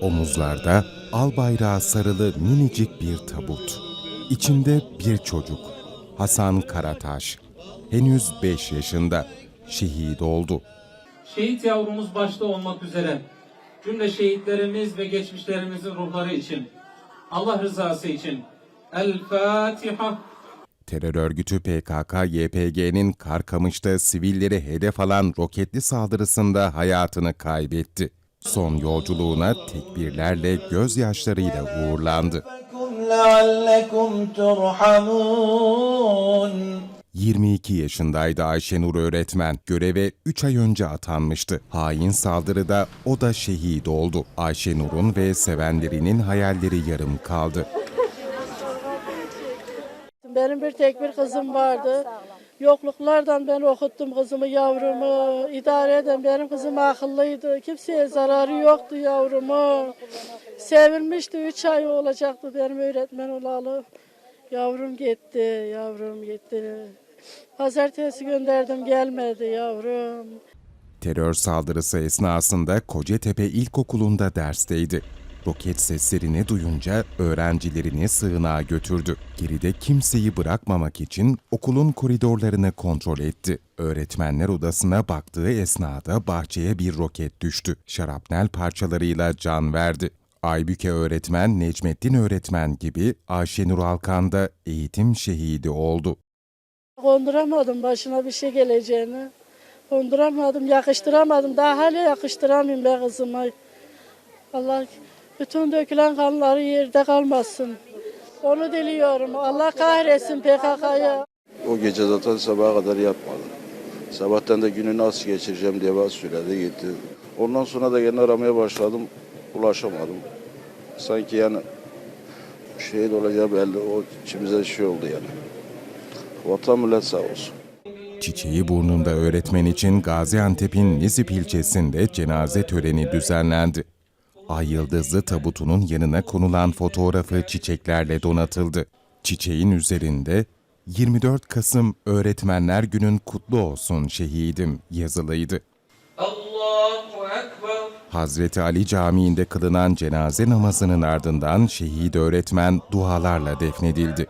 Omuzlarda al bayrağı sarılı minicik bir tabut. İçinde bir çocuk. Hasan Karataş. Henüz 5 yaşında. Şehit oldu. Şehit yavrumuz başta olmak üzere cümle şehitlerimiz ve geçmişlerimizin ruhları için Allah rızası için El Fatiha Terör örgütü PKK-YPG'nin Karkamış'ta sivilleri hedef alan roketli saldırısında hayatını kaybetti. Son yolculuğuna tekbirlerle gözyaşlarıyla uğurlandı. 22 yaşındaydı Ayşenur öğretmen. Göreve 3 ay önce atanmıştı. Hain saldırıda o da şehit oldu. Ayşenur'un ve sevenlerinin hayalleri yarım kaldı. Benim bir tek bir kızım vardı. Yokluklardan ben okuttum kızımı, yavrumu. İdare eden benim kızım akıllıydı. Kimseye zararı yoktu yavrumu. Sevilmişti. Üç ay olacaktı benim öğretmen olalı. Yavrum gitti, yavrum gitti. Pazartesi gönderdim gelmedi yavrum. Terör saldırısı esnasında Kocatepe İlkokulu'nda dersteydi. Roket seslerini duyunca öğrencilerini sığınağa götürdü. Geride kimseyi bırakmamak için okulun koridorlarını kontrol etti. Öğretmenler odasına baktığı esnada bahçeye bir roket düştü. Şarapnel parçalarıyla can verdi. Aybüke öğretmen, Necmettin öğretmen gibi Ayşenur Alkan da eğitim şehidi oldu. Konduramadım başına bir şey geleceğini. Konduramadım, yakıştıramadım. Daha hala yakıştıramayayım be kızıma. Allah bütün dökülen kanları yerde kalmasın. Onu diliyorum. Allah kahretsin PKK'ya. O gece zaten sabaha kadar yatmadı. Sabahtan da günü nasıl geçireceğim diye bana söyledi gitti. Ondan sonra da yine aramaya başladım. Ulaşamadım. Sanki yani şehit olacağı belli. O içimize şey oldu yani. Vatan millet sağ olsun. Çiçeği burnunda öğretmen için Gaziantep'in Nizip ilçesinde cenaze töreni düzenlendi. Ay yıldızlı tabutunun yanına konulan fotoğrafı çiçeklerle donatıldı. Çiçeğin üzerinde 24 Kasım Öğretmenler Günün kutlu olsun şehidim yazılıydı. Allahu Ekber Hazreti Ali Camii'nde kılınan cenaze namazının ardından şehit öğretmen dualarla defnedildi.